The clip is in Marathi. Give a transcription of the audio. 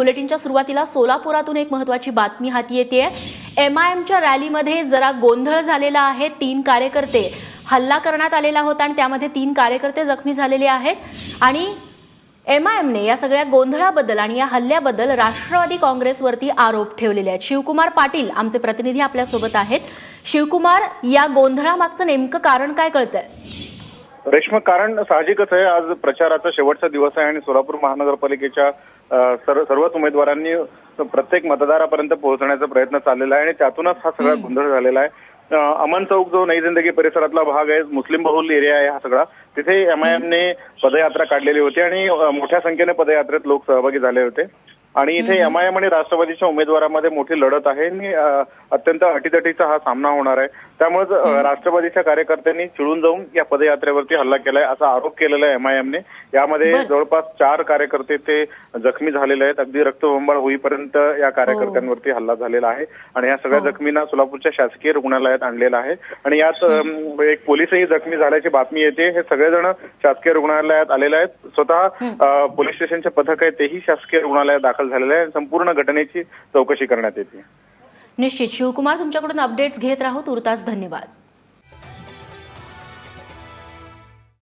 बुलेटिनच्या सुरुवातीला सोलापुरातून एक महत्वाची बातमी हाती येते एम आय एमच्या रॅलीमध्ये जरा गोंधळ झालेला आहे. तीन कार्यकर्ते हल्ला करण्यात आलेला होता आणि त्यामध्ये तीन कार्यकर्ते जखमी झालेले आहेत. आणि एम आय एमने या सगळ्या गोंधळाबद्दल आणि या हल्ल्याबद्दल राष्ट्रवादी काँग्रेसवरती आरोप ठेवलेले आहेत. शिवकुमार पाटील आमचे प्रतिनिधी आपल्यासोबत आहेत. शिवकुमार या गोंधळामागचं नेमकं कारण काय कळतंय? रेश्मा कारण साहजिकच आहे. आज प्रचाराचा शेवटचा दिवस आहे आणि सोलापूर महानगरपालिकेच्या सर्वच उमेदवारांनी प्रत्येक मतदारापर्यंत पोहोचण्याचा प्रयत्न चाललेला आहे आणि त्यातूनच हा सगळा गोंधळ झालेला आहे. अमन चौक जो नई जिंदगी परिसरातला भाग आहे मुस्लिम बहुल एरिया आहे हा सगळा तिथे एम आय एमने पदयात्रा काढलेली होती आणि मोठ्या संख्येने पदयात्रेत लोक सहभागी झाले होते. आणि इथे एम आय एम आणि राष्ट्रवादीच्या उमेदवारामध्ये मोठी लढत आहे. आणि अत्यंत अटीतटीचा हा सामना होणार आहे. त्यामुळे राष्ट्रवादीच्या कार्यकर्त्यांनी चिडून जाऊन या पदयात्रेवरती हल्ला केलाय असा आरोप केलेला आहे एम आय एमने यामध्ये. जवळपास चार कार्यकर्ते ते जखमी झालेले आहेत. अगदी रक्तबंबाळ होईपर्यंत या कार्यकर्त्यांवरती हल्ला झालेला आहे. आणि या सगळ्या हो. जखमींना सोलापूरच्या शासकीय रुग्णालयात आणलेलं आहे. आणि यात एक पोलिसही जखमी झाल्याची बातमी येते. हे सगळेजण शासकीय रुग्णालयात आलेले आहेत. स्वतः पोलीस स्टेशनचे पथक आहे. तेही शासकीय रुग्णालयात दाखल झालेले आहे संपूर्ण घटनेची चौकशी करण्यात येते. निश्चित. शिवकुमार तुमच्याकडून अपडेट्स घेत राहू. तुर्तास धन्यवाद.